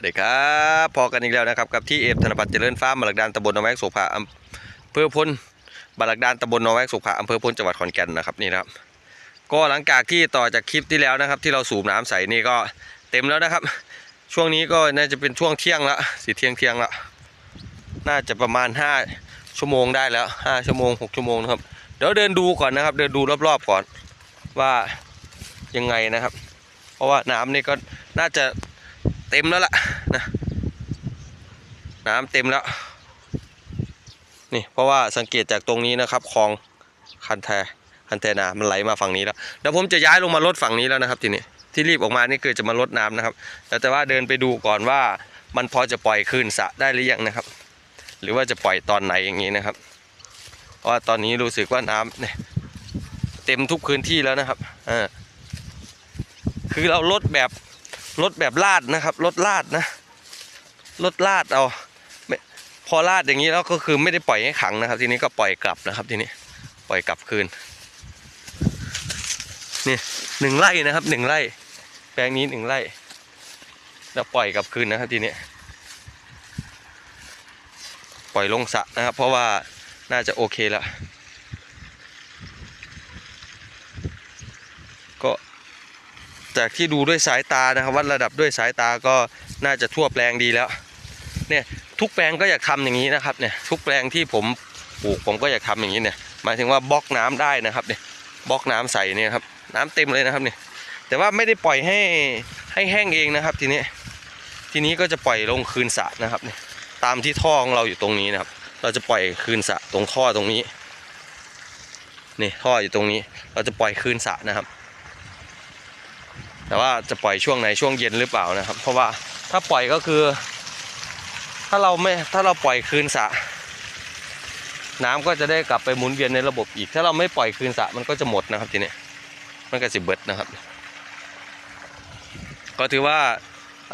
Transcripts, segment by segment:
สวัสดีครับพอกันอีกแล้วนะครับกับที่เอฟธนพัฒน์เจริญฟาร์มบาลักดานตำบลนอแวกโสภาอำเภอพลบาลักดานตำบลนอแวกโสภาอำเภอพลจังหวัดขอนแก่นนะครับนี่นะครับก็หลังจากที่ต่อจากคลิปที่แล้วนะครับ ที่เราสูบน้ำใส่นี่ก็เต็มแล้วนะครับ ช่วงนี้ก็น่าจะเป็นช่วงเที่ยงละสิเที่ยงเที่ยงละน่าจะประมาณ 5 ชั่วโมงได้แล้ว 5 ชั่วโมง 6 ชั่วโมงนะครับเดี๋ยวเดินดูก่อนนะครับ เดินดูรอบๆก่อนว่ายังไงนะครับ เพราะว่าน้ำนี่ก็น่าจะ เต็มแล้วล่ะนะน้ำเต็มแล้ว นี่เพราะว่าสังเกตจากตรงนี้นะครับคลองคันแทคันแทนามันไหลมาฝั่งนี้แล้วเดี๋ยวผมจะย้ายลงมาลดฝั่งนี้แล้วนะครับทีนี้ที่รีบออกมานี่คือจะมาลดน้ำนะครับแต่แต่ว่าเดินไปดูก่อนว่ามันพอจะปล่อยคืนสะได้หรือยังนะครับ หรือว่าจะปล่อยตอนไหนอย่างนี้นะครับ เพราะว่าตอนนี้รู้สึกว่าน้ำเนี่ยเต็มทุกพื้นที่แล้วนะครับอ่าคือเราลดแบบ ลดแบบลาดนะครับลดลาดนะลดลาดเอาพอลาดอย่างนี้แล้วก็คือไม่ได้ปล่อยให้ขังนะครับ ทีนี้ก็ปล่อยกลับนะครับทีนี้ปล่อยกลับคืนนี่หนึ่งไร่นะครับหนึ่งไร่ แปลงนี้หนึ่งไร่ แล้วปล่อยกลับคืนนะครับทีนี้ปล่อยลงสระนะครับ เพราะว่าน่าจะโอเคแล้ว จากที่ดูด้วยสายตานะครับวัดระดับด้วยสายตาก็น่าจะทั่วแปลงดีแล้วเนี่ยทุกแปลงก็อยากทำอย่างนี้นะครับเนี่ยทุกแปลงที่ผมปลูกผมก็อยากทำอย่างนี้เนี่ยหมายถึงว่าบล็อกน้ำได้นะครับเนี่ยบล็อกน้ำใส่เนี่ยครับน้ำเต็มเลยนะครับเนี่ยแต่ว่าไม่ได้ปล่อยให้ให้แห้งเองนะครับทีนี้ทีนี้ก็จะปล่อยลงคืนสระนะครับเนี่ยตามที่ท่อของเราอยู่ตรงนี้นะครับ เราจะปล่อยคืนสระตรงท่อตรงนี้นี่ท่ออยู่ตรงนี้ เราจะปล่อยคืนสระนะครับ แต่ว่าจะปล่อยช่วงไหนช่วงเย็นหรือเปล่านะครับ เพราะว่าถ้าปล่อยก็คือ ถ้าเราไม่ถ้าเราปล่อยคืนสระน้ำก็จะได้กลับไปหมุนเวียนในระบบอีก ถ้าเราไม่ปล่อยคืนสระมันก็จะหมดนะครับทีนี้มันก็สิเบิดนะครับ ก็ถือว่า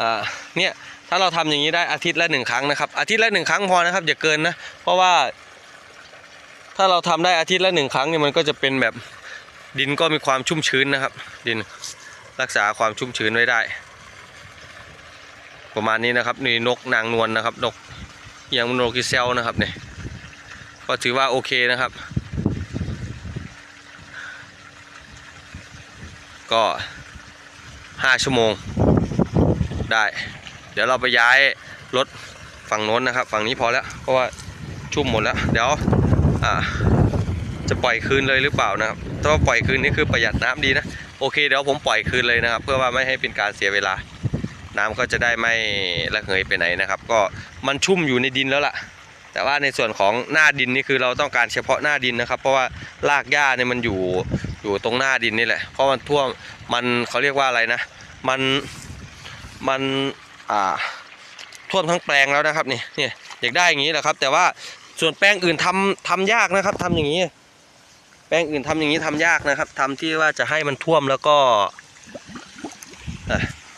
อ่าเนี่ยถ้าเราทำอย่างนี้ได้อาทิตย์ละหนึ่งครั้งนะครับ อาทิตย์ละหนึ่งครั้งพอนะครับอย่าเกินนะเพราะว่า ถ้าเราทำได้อาทิตย์ละหนึ่งครั้งเนี่ยมันก็จะเป็นแบบดินก็มีความชุ่มชื้นนะครับ ดิน รักษาความชุ่มชื้นไว้ได้ ประมาณนี้นะครับนี่นกนางนวลนะครับ นกเอียงโนกิเซลนะครับเนี่ยก็ถือว่าโอเคนะครับ ก็ห้าชั่วโมงได้ เดี๋ยวเราไปย้ายรถฝั่งโน้นนะครับ ฝั่งนี้พอแล้วเพราะว่าชุ่มหมดแล้ว เดี๋ยวจะปล่อยคืนเลยหรือเปล่านะครับถ้าว่าปล่อยคืนนี่คือประหยัดน้ำดีนะ โอเคเดี๋ยวผมปล่อยคืนเลยนะครับ เพื่อว่าไม่ให้เป็นการเสียเวลา น้ำก็จะได้ไม่ระเหยไปไหนนะครับ ก็มันชุ่มอยู่ในดินแล้วล่ะ แต่ว่าในส่วนของหน้าดินนี่คือเราต้องการเฉพาะหน้าดินนะครับ เพราะว่ารากหญ้าเนี่ยมันอยู่อยู่ตรงหน้าดินนี่แหละ เพราะมันท่วมมันเขาเรียกว่าอะไรนะ มันมันอ่าท่วมทั้งแปลงแล้วนะครับนี่เนี่ยอยากได้อย่างนี้แหละครับ แต่ว่าส่วนแปลงอื่นทำทำยากนะครับทำอย่างนี้ แปลงอื่นทำอย่างนี้ทำยากนะครับทำที่ว่าจะให้มันท่วมแล้วก็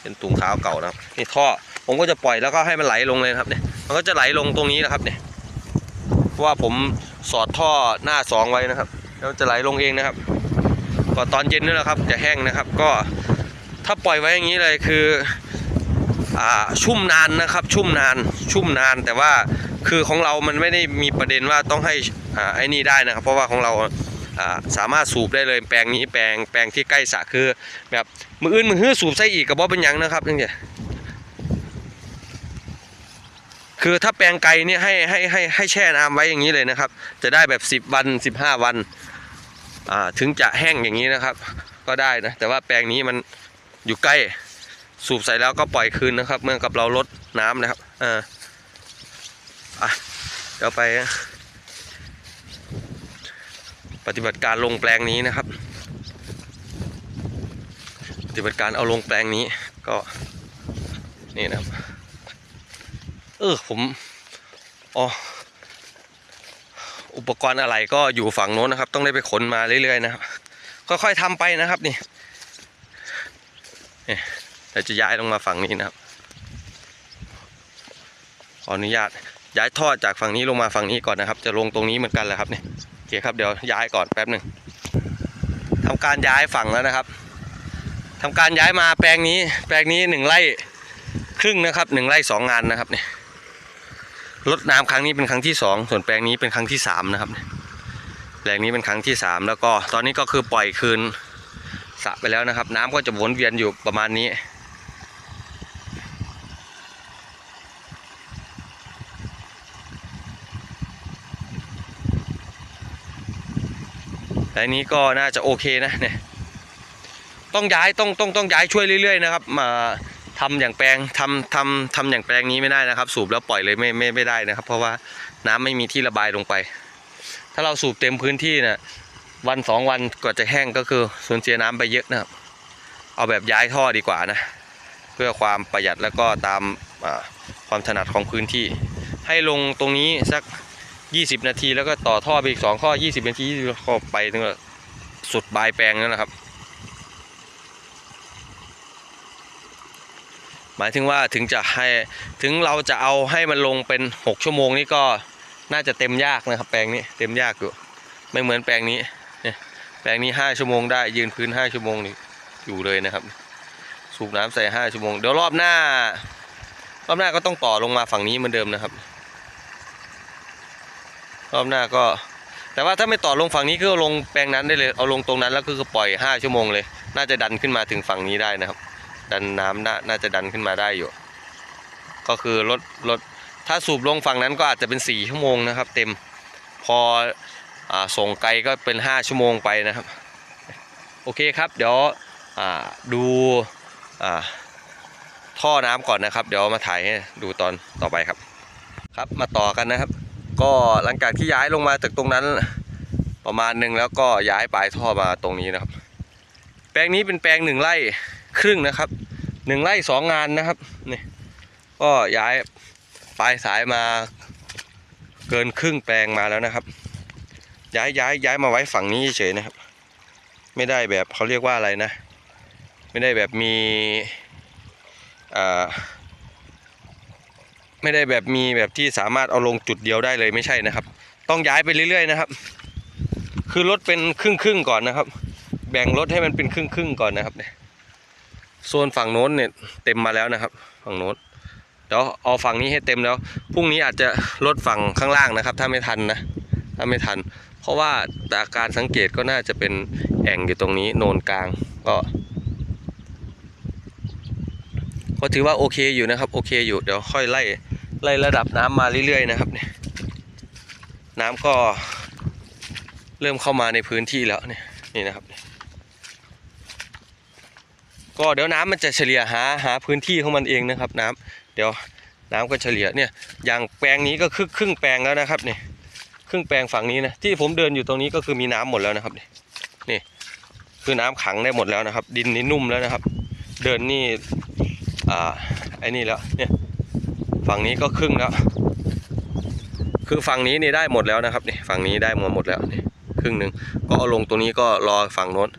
เป็นตุงเท้าเก่านะครับนี่ท่อผมก็จะปล่อยแล้วก็ให้มันไหลลงเลยนะครับเนี่ยมันก็จะไหลลงตรงนี้นะครับเนี่ยเพราะว่าผมสอดท่อหน้าสองไว้นะครับแล้วจะไหลลงเองนะครับก็ตอนเย็นนี่แหละครับ จะแห้งนะครับ ก็ถ้าปล่อยไว้อย่างนี้เลยคืออ่าชุ่มนานนะครับ ชุ่มนานชุ่มนานแต่ว่าคือของเรามันไม่ได้มีประเด็นว่าต้องให้อ่าไอ้นี่ได้นะครับ เพราะว่าของเรา สามารถสูบได้เลยแปลงนี้แปลงแปลงที่ใกล้สระคือแบบมืออื่นมือฮื้อสูบใส่อีกกับว่เป็นยังนะครับนี่นี่ยคือถ้าแปลงไกลเนี่ยให้ให้ให้ให้แช่น้ำไว้อย่างนี้เลยนะครับ จะได้แบบ 10 วัน 15 วันอ่าถึงจะแห้งอย่างนี้นะครับ ก็ได้นะแต่ว่าแปลงนี้มันอยู่ใกล้สูบใส่แล้วก็ปล่อยคืนนะครับ เมื่อกับเราลดน้ำนะครับอ่าอะเดี๋ยวไป ปฏิบัติการลงแปลงนี้นะครับ ปฏิบัติการเอาลงแปลงนี้ก็นี่นะครับ เออผมอ๋ออุปกรณ์อะไรก็อยู่ฝั่งโน้นนะครับ ต้องได้ไปขนมาเรื่อยๆนะครับค่อยๆทำไปนะครับนี่นี่เดี๋ยวจะย้ายลงมาฝั่งนี้นะครับขออนุญาตย้ายท่อจากฝั่งนี้ลงมาฝั่งนี้ก่อนนะครับ จะลงตรงนี้เหมือนกันแหละครับนี่ อเคครับเดี๋ยวย้ายก่อนแป๊บหนึ่งทำการย้ายฝั่งแล้วนะครับทำการย้ายมาแปลงนี้ แปลงนี้หนึ่งไร่ครึ่งนะครับหนึ่งไร่สองงานนะครับเนี่ยลดน้ำครั้งนี้เป็นครั้งที่สองส่วนแปลงนี้เป็นครั้งที่สามนะครับแปลงนี้เป็นครั้งที่สามแล้วก็ตอนนี้ก็คือปล่อยคืนสระไปแล้วนะครับ น้ำก็จะวนเวียนอยู่ประมาณนี้ แต่อันนี้ก็น่าจะโอเคนะเนี่ยต้องย้ายต้องต้องต้องย้ายช่วยเรื่อยๆนะครับมาทำอย่างแปลงทำทำทำอย่างแปลงนี้ไม่ได้นะครับ สูบแล้วปล่อยเลยไม่ไม่ไม่ได้นะครับ เพราะว่าน้ำไม่มีที่ระบายลงไป ถ้าเราสูบเต็มพื้นที่นะวันสองวันกว่าจะแห้งก็คือสูญเสียน้ำไปเยอะนะครับ เอาแบบย้ายท่อดีกว่านะ เพื่อความประหยัดแล้วก็ตามความถนัดของพื้นที่ ให้ลงตรงนี้สัก 20 นาทีแล้วก็ต่อท่อไปอีก2ข้อ 20 นาที20ข้อไปถึงสุดปลายแปลงนั่นแหละครับ หมายถึงว่าถึงจะให้ถึงเราจะเอาให้มันลงเป็น 6 ชั่วโมงนี่ก็น่าจะเต็มยากนะครับ แปลงนี้เต็มยากอยู่ไม่เหมือนแปลงนี้เนี่ยแปลงนี้ 5 ชั่วโมงได้ยืนพื้น 5 ชั่วโมงนี่อยู่เลยนะครับ สูบน้ำใส่ 5 ชั่วโมง เดี๋ยวรอบหน้ารอบหน้าก็ต้องต่อลงมาฝั่งนี้เหมือนเดิมนะครับ รอบหน้าก็ แต่ว่าถ้าไม่ต่อลงฝั่งนี้ก็ลงแปลงนั้นได้เลยเอาลงตรงนั้นแล้วก็คือปล่อย 5 ชั่วโมงเลย น่าจะดันขึ้นมาถึงฝั่งนี้ได้นะครับ ดันน้ำน่าน่าจะดันขึ้นมาได้อยู่ ก็คือลดลดถ้าสูบลงฝั่งนั้นก็อาจจะเป็น 4 ชั่วโมงนะครับ เต็มพออส่งไกลก็เป็น 5 ชั่วโมงไปนะครับ โอเคครับ เดี๋ยวดูท่อน้ำก่อนนะครับ เดี๋ยวมาถ่ายให้ดูตอนต่อไปครับ ครับมาต่อกันนะครับ ก็หลังจากที่ย้ายลงมาจากตรงนั้น ประมาณหนึ่งแล้วก็ย้ายปลายท่อมาตรงนี้นะครับ แปลงนี้เป็นแปลงหนึ่งไร่ครึ่งนะครับหนึ่งไร่สองงานนะครับนี่ก็ย้ายปลายสายมาเกินครึ่งแปลงมาแล้วนะครับ ย้ายย้ายย้ายมาไว้ฝั่งนี้เฉยนะครับ ไม่ได้แบบเขาเรียกว่าอะไรนะ ไม่ได้แบบมีอ่า ไม่ได้แบบมีแบบที่สามารถเอาลงจุดเดียวได้เลยไม่ใช่นะครับ ต้องย้ายไปเรื่อยๆนะครับ คือรถเป็นครึ่งครึ่งก่อนนะครับ แบ่งรถให้มันเป็นครึ่งครึ่งก่อนนะครับเนี่ยโซนฝั่งโน้นเนี่ยเต็มมาแล้วนะครับ ฝั่งโน้นเดี๋ยวเอาฝั่งนี้ให้เต็มแล้วพรุ่งนี้อาจจะลดฝั่งข้างล่างนะครับ ถ้าไม่ทันนะถ้าไม่ทัน เพราะว่าจากการสังเกตก็น่าจะเป็นแอ่งอยู่ตรงนี้โนนกลางก็ก็ถือว่าโอเคอยู่นะครับ โอเคอยู่เดี๋ยวค่อยไล่ ไล่ระดับน้ำมาเรื่อยๆนะครับเนี่ยน้ำก็เริ่มเข้ามาในพื้นที่แล้วเนี่ยนี่นะครับก็เดี๋ยวน้ำมันจะเฉลี่ยหาหาพื้นที่ของมันเองนะครับ น้ำเดี๋ยวน้ำก็เฉลี่ยเนี่ยอย่างแปลงนี้ก็ครึ่งครึ่งแปลงแล้วนะครับเนี่ยครึ่งแปลงฝั่งนี้นะที่ผมเดินอยู่ตรงนี้ก็คือมีน้ำหมดแล้วนะครับนี่นี่คือน้ำขังได้หมดแล้วนะครับ ดินนี่นุ่มแล้วนะครับ เดินนี่อ่าไอ้นี่แล้วเนี่ย ฝั่งนี้ก็ครึ่งแล้ว คือฝั่งนี้นี่ได้หมดแล้วนะครับนี่ฝั่งนี้ได้หมดหมดแล้วนี่ครึ่งหนึ่งก็เอาลงตรงนี้ก็รอฝั่งโน้น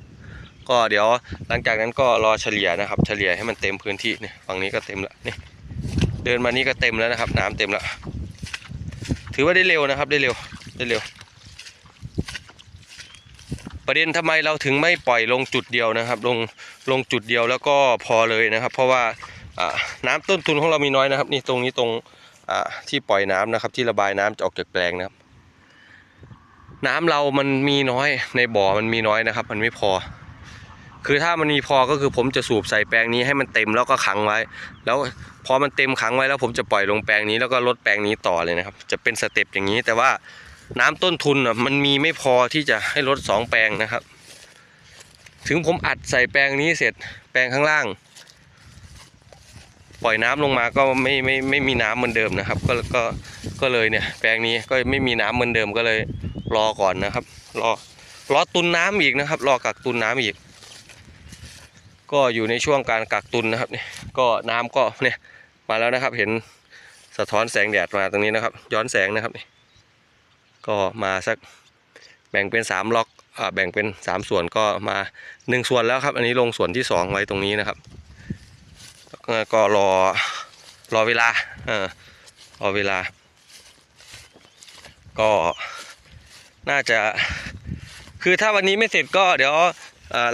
ก็เดี๋ยวหลังจากนั้นก็รอเฉลี่ยนะครับ เฉลี่ยให้มันเต็มพื้นที่นี่ฝั่งนี้ก็เต็มแล้วนี่เดินมานี้ก็เต็มแล้วนะครับ น้ำเต็มแล้วถือว่าได้เร็วนะครับได้เร็วได้เร็ว ประเด็นทำไมเราถึงไม่ปล่อยลงจุดเดียวนะครับ ลงลงจุดเดียวแล้วก็พอเลยนะครับ เพราะว่า น้ำต้นทุนของเรามีน้อยนะครับ นี่ตรงนี้ตรงที่ปล่อยน้ำนะครับ ที่ระบายน้ำจะออกจากแปลงนะครับ น้ำเรามันมีน้อยในบ่อมันมีน้อยนะครับ มันไม่พอ คือถ้ามันมีพอก็คือผมจะสูบใส่แปลงนี้ให้มันเต็มแล้วก็ขังไว้ แล้วพอมันเต็มขังไว้แล้วผมจะปล่อยลงแปลงนี้แล้วก็ลดแปลงนี้ต่อเลยนะครับ จะเป็นสเต็ปอย่างนี้แต่ว่าน้ำต้นทุนอะมันมีไม่พอที่จะให้ลดสองแปลงนะครับ ถึงผมอัดใส่แปลงนี้เสร็จแปลงข้างล่าง ปล่อยน้ำลงมาก็ไม่ไม่ไม่มีน้ำเหมือนเดิมนะครับ ก็ก็ก็เลยเนี่ย แปลงนี้ก็ไม่มีน้ำเหมือนเดิมก็เลยรอก่อนนะครับ รอรอตุนน้ำอีกนะครับ รอกักตุนน้ำอีก ก็อยู่ในช่วงการกักตุนนะครับนี่ก็น้ำก็เนี่ยมาแล้วนะครับ เห็นสะท้อนแสงแดดมาตรงนี้นะครับ ย้อนแสงนะครับนี่ก็มาสักแบ่งเป็นสามล็อกอแบ่งเป็นสามส่วนก็มาหนึ่งส่วนแล้วครับ อันนี้ลงส่วนที่สองไว้ตรงนี้นะครับ ก็รอรอเวลาเออรอเวลา ก็น่าจะ คือถ้าวันนี้ไม่เสร็จก็เดี๋ยว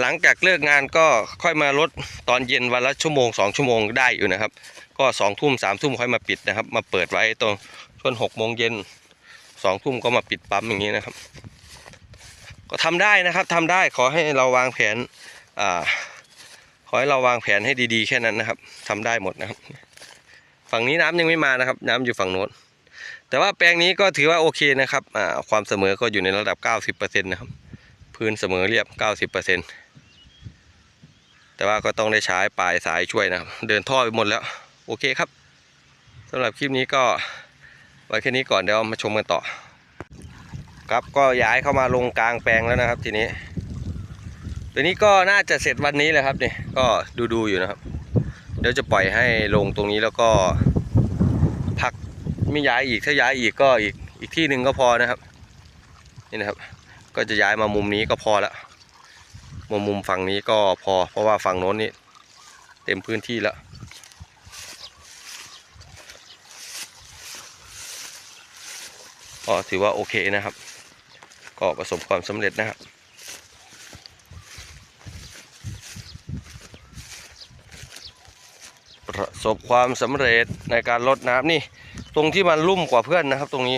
หลังจากเลิกงานก็ค่อยมาลดตอนเย็นวันละชั่วโมงสองชั่วโมงได้อยู่นะครับ ก็สองทุ่มสามทุ่มค่อยมาปิดนะครับ มาเปิดไว้ตรงช่วงหกโมงเย็นสองทุ่มก็มาปิดปั๊มอย่างนี้นะครับ ก็ทำได้นะครับทำได้ขอให้เราวางแผนอ่า ให้เราวางแผนให้ดีๆแค่นั้นนะครับทำได้หมดนะครับ ฝั่งนี้น้ำยังไม่มานะครับ น้ำอยู่ฝั่งโน้นแต่ว่าแปลงนี้ก็ถือว่าโอเคนะครับความเสมอก็อยู่ในระดับ 90%นะครับ พื้นเสมอเรียบ 90%แต่ว่าก็ต้องได้ใช้ปลายสายช่วยนะครับ เดินท่อไปหมดแล้ว โอเคครับสำหรับคลิปนี้ก็ไว้แค่นี้ก่อนเดี๋ยวมาชมกันต่อ ครับก็ย้ายเข้ามาลงกลางแปลงแล้วนะครับทีนี้ ตัวนี้ก็น่าจะเสร็จวันนี้แหละครับเนี่ยก็ดูๆอยู่นะครับ เดี๋ยวจะปล่อยให้ลงตรงนี้แล้วก็พักไม่ย้ายอีกถ้าย้ายอีกก็อีกอีกที่หนึ่งก็พอนะครับนี่นะครับ ก็จะย้ายมามุมนี้ก็พอแล้วมุมมุมฝั่งนี้ก็พอ เพราะว่าฝั่งโน้นนี่เต็มพื้นที่แล้วก็ถือว่าโอเคนะครับ ก็ประสบความสำเร็จนะครับ ประ สบความสำเร็จในการลดน้ำนี่ ตรงที่มันลุ่มกว่าเพื่อนนะครับ ตรงนี้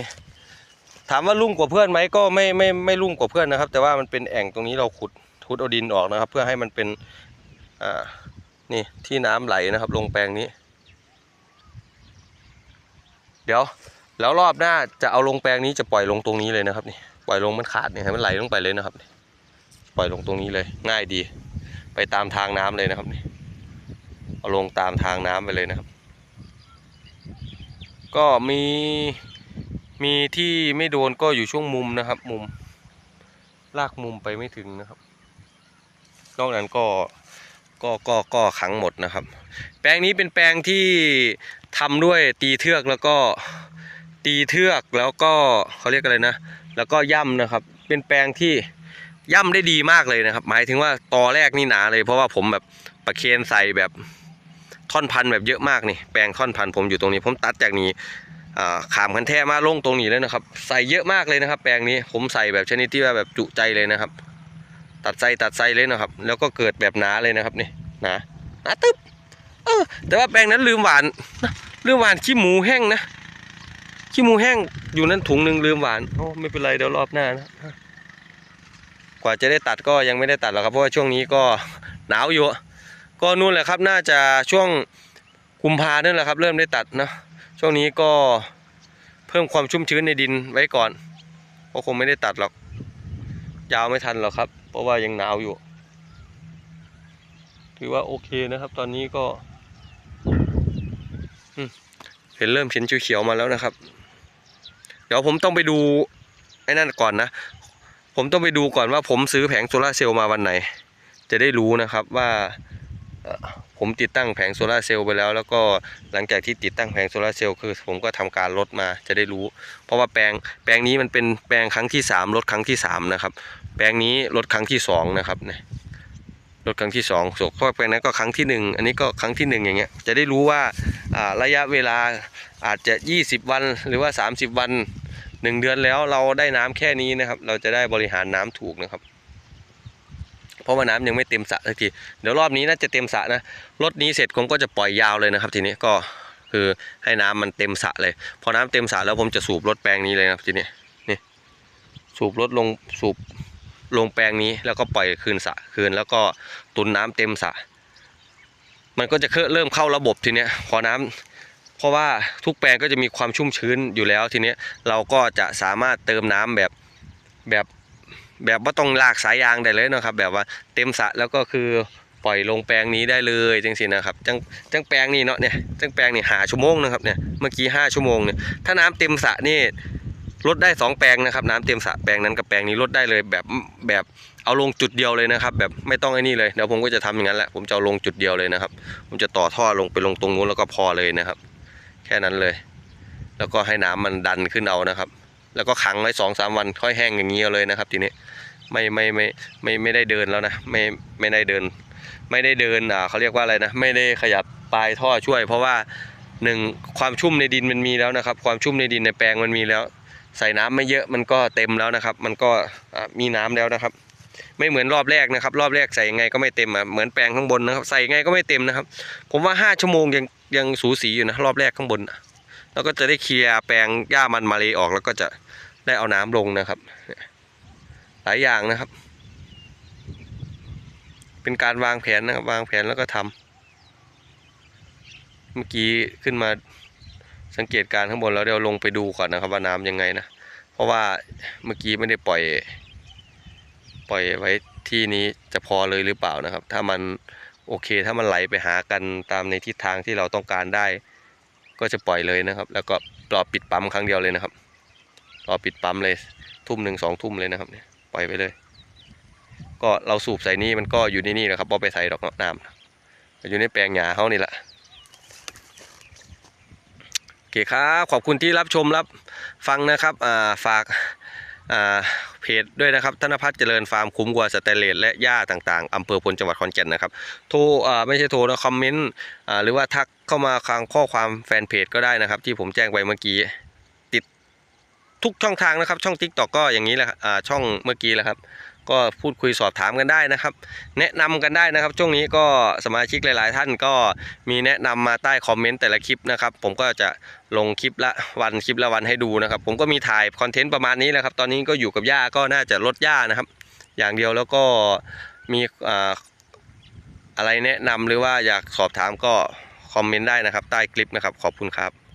ถามว่าลุ่มกว่าเพื่อนไหมก็ไม่ไม่ไม่ลุ่มกว่าเพื่อนนะครับ แต่ว่ามันเป็นแอ่งตรงนี้เราขุดขุดเอาดินออกนะครับ เพื่อให้มันเป็นอ่านี่ที่น้ำไหลนะครับ ลงแปลงนี้ เดี๋ยวแล้วรอบหน้าจะเอาลงแปลงนี้จะปล่อยลงตรงนี้เลยนะครับนี่ปล่อยลงมันขาดเนี่ยมันไหลลงไปเลยนะครับ ปล่อยลงตรงนี้เลย ง่ายดี ไปตามทางน้ำเลยนะครับนี่ เอาลงตามทางน้ำไปเลยนะครับ ก็มีมีที่ไม่โดนก็อยู่ช่วงมุมนะครับ มุม ลากมุมไปไม่ถึงนะครับ นอกนั้นก็ก็ก็ก็ขังหมดนะครับ แปลงนี้เป็นแปลงที่ทำด้วยตีเทือกแล้วก็ตีเทือกแล้วก็เขาเรียกอะไรนะ แล้วก็ย่ำนะครับ เป็นแปลงที่ย่ำได้ดีมากเลยนะครับ หมายถึงว่าตอแรกนี่หนาเลย เพราะว่าผมแบบประเคนใส่แบบ ท่อนพันธุ์แบบเยอะมากนี่แปลงท่อนพันธุ์ผมอยู่ตรงนี้ ผมตัดจากนี้ขามคันแท้มาลงตรงนี้เลยนะครับ ใส่เยอะมากเลยนะครับ แปลงนี้ผมใส่แบบชนิดที่ว่าแบบจุใจเลยนะครับ ตัดไส้ตัดไส้เลยนะครับ แล้วก็เกิดแบบหนาเลยนะครับนี่หนาหนาตึ๊บเออแต่ว่าแปลงนั้นลืมหวานนะลืมหวานขี้หมูแห้งนะขี้หมูแห้งอยู่นั้นถุงหนึ่งลืมหวานโอ้ไม่เป็นไรเดี๋ยวรอบหน้านะกว่าจะได้ตัดก็ยังไม่ได้ตัดหรอกครับเพราะว่าช่วงนี้ก็หนาวอยู่ ก็นู่นแหละครับน่าจะช่วงกุมภาเนี่ยแหละครับ เริ่มได้ตัดนะช่วงนี้ก็เพิ่มความชุ่มชื้นในดินไว้ก่อนก็คงไม่ได้ตัดหรอก ยาวไม่ทันหรอกครับ เพราะว่ายังหนาวอยู่ ถือว่าโอเคนะครับ ตอนนี้ก็เห็นเริ่มเห็นเขียวๆมาแล้วนะครับ เดี๋ยวผมต้องไปดูไอ้นั่นก่อนนะ ผมต้องไปดูก่อนว่าผมซื้อแผงโซลาเซลล์มาวันไหน จะได้รู้นะครับว่า ผมติดตั้งแผงโซลาร์เซลล์ไปแล้ว แล้วก็หลังจากที่ติดตั้งแผงโซลาร์เซลล์คือ ผมก็ทำการลดมาจะได้รู้ เพราะว่าแปลงแปลงนี้มันเป็นแปลงครั้งที่สามลดครั้งที่สามนะครับแปลงนี้ลดครั้งที่สองนะครับเนี่ยลดครั้งที่สองส่วนเพราะแปลงนั้นก็ครั้งที่หนึ่งอันนี้ก็ครั้งที่หนึ่งอย่างเงี้ยจะได้รู้ว่าระยะเวลาอาจจะ 20 วันหรือว่า 30 วันหนึ่งเดือนแล้วเราได้น้ำแค่นี้นะครับ เราจะได้บริหารน้ำถูกนะครับ เพราะว่าน้ำยังไม่เต็มสระสักทีเดี๋ยวรอบนี้น่าจะเต็มสระนะรถนี้เสร็จผมก็จะปล่อยยาวเลยนะครับ ทีนี้ก็คือให้น้ำมันเต็มสระเลย พอน้ำเต็มสระแล้วผมจะสูบรถแปลงนี้เลยนะครับทีนี้นี่สูบรถลงสูบลงแปลงนี้แล้วก็ปล่อยคืนสระคืนแล้วก็ตุนน้ำเต็มสระมันก็จะเริ่มเข้าระบบทีเนี้ยพอน้ำเพราะว่าทุกแปลงก็จะมีความชุ่มชื้นอยู่แล้วทีเนี้ยเราก็จะสามารถเติมน้ำแบบแบบ แบบว่าต้องลากสายยางได้เลยนะครับ แบบว่าเต็มสระแล้วก็คือปล่อยลงแปลงนี้ได้เลยจังสินะครับจังจังแปลงนี้เนาะเนี่ยจังแปลงนี่หาชั่วโมงนะครับเนี่ยเมื่อกี้ห้าชั่วโมงเนี่ยถ้าน้ำเต็มสระนี่ลดได้สองแปลงนะครับน้ำเต็มสระแปลงนั้นกับแปลงนี้ลดได้เลยแบบแบบเอาลงจุดเดียวเลยนะครับ แบบไม่ต้องไอ้นี่เลยเดี๋ยวผมก็จะทำอย่างนั้นแหละผมจะเอาลงจุดเดียวเลยนะครับ ผมจะต่อท่อลงไปลงตรงนู้นแล้วก็พอเลยนะครับ แค่นั้นเลย แล้วก็ให้น้ำมันดันขึ้นเอานะครับ แล้วก็ขังไว้สองสามวันค่อยแห้งอย่างนี้เอาเลยนะครับทีนี้ไม่ไม่ไม่ไม่ไม่ได้เดินแล้วนะไม่ไม่ได้เดิน ไม่ได้เดินอ่าเขาเรียกว่าอะไรนะ ไม่ได้ขยับปลายท่อช่วย เพราะว่าหนึ่งความชุ่มในดินมันมีแล้วนะครับ ความชุ่มในดินในแปลงมันมีแล้ว ใส่น้ำไม่เยอะมันก็เต็มแล้วนะครับ มันก็มีน้ำแล้วนะครับ ไม่เหมือนรอบแรกนะครับ รอบแรกใส่ยังไงก็ไม่เต็มอะเหมือนแปลงข้างบนนะครับ ใส่ยังไงก็ไม่เต็มนะครับ ผมว่าห้าชั่วโมงยังยังสูสีอยู่นะรอบแรกข้างบนแล้วก็จะได้เคลียร์แปลงหญ้ามันมาเลยออกแล้วก็จะ ได้เอาน้ำลงนะครับ หลายอย่างนะครับ เป็นการวางแผนนะครับ วางแผนแล้วก็ทำเมื่อกี้ขึ้นมาสังเกตการข้างบนแล้วเดี๋ยวลงไปดูก่อนนะครับ ว่าน้ำยังไงนะ เพราะว่าเมื่อกี้ไม่ได้ปล่อย ปล่อยไว้ที่นี้จะพอเลยหรือเปล่านะครับ ถ้ามันโอเค ถ้ามันไหลไปหากันตามในทิศทางที่เราต้องการได้ ก็จะปล่อยเลยนะครับ แล้วก็รอปิดปั๊มครั้งเดียวเลยนะครับ รอปิดปั๊มเลยทุ่มหนึ่งสองทุ่มเลยนะครับเนี่ยปล่อยไปเลย ก็เราสูบใส่นี่มันก็อยู่ในนี่แหละครับเอไปใส่ดอกน้ำอยู่ในแปลงหญ้าเขานี่แหละโอเคครับขอบคุณที่รับชมรับฟังนะครับาฝากาเพจด้วยนะครับธนพัฒน์เจริญฟาร์มคุ้มกว่าสเตเลสและหญ้าต่างๆอำเภอพลจังหวัดขอนแก่นนะครับโทรไม่ใช่โทรนะคอมเมนต์หรือว่าทักเข้ามาทางข้อความแฟนเพจก็ได้นะครับ ที่ผมแจ้งไปเมื่อกี้ ทุกช่องทางนะครับ ช่อง t ิ k t o k ก็อย่างนี้แหละอ่าช่องเมื่อกี้แหละครับ ก็พูดคุยสอบถามกันได้นะครับ แนะนำกันได้นะครับ ช่วงนี้ก็สมาชิกหลาย ๆ ท่านก็มีแนะนำมาใต้คอมเมนต์แต่ละคลิปนะครับ ผมก็จะลงคลิปละวันคลิปละวันให้ดูนะครับ ผมก็มีถ่ายคอนเทนต์ประมาณนี้แหละครับ ตอนนี้ก็อยู่กับย่าก็น่าจะลดย่านะครับ อย่างเดียวแล้วก็มีอ่าอะไรแนะนำหรือว่าอยากสอบถามก็คอมเมนต์ได้นะครับ ใต้คลิปนะครับ ขอบคุณครับ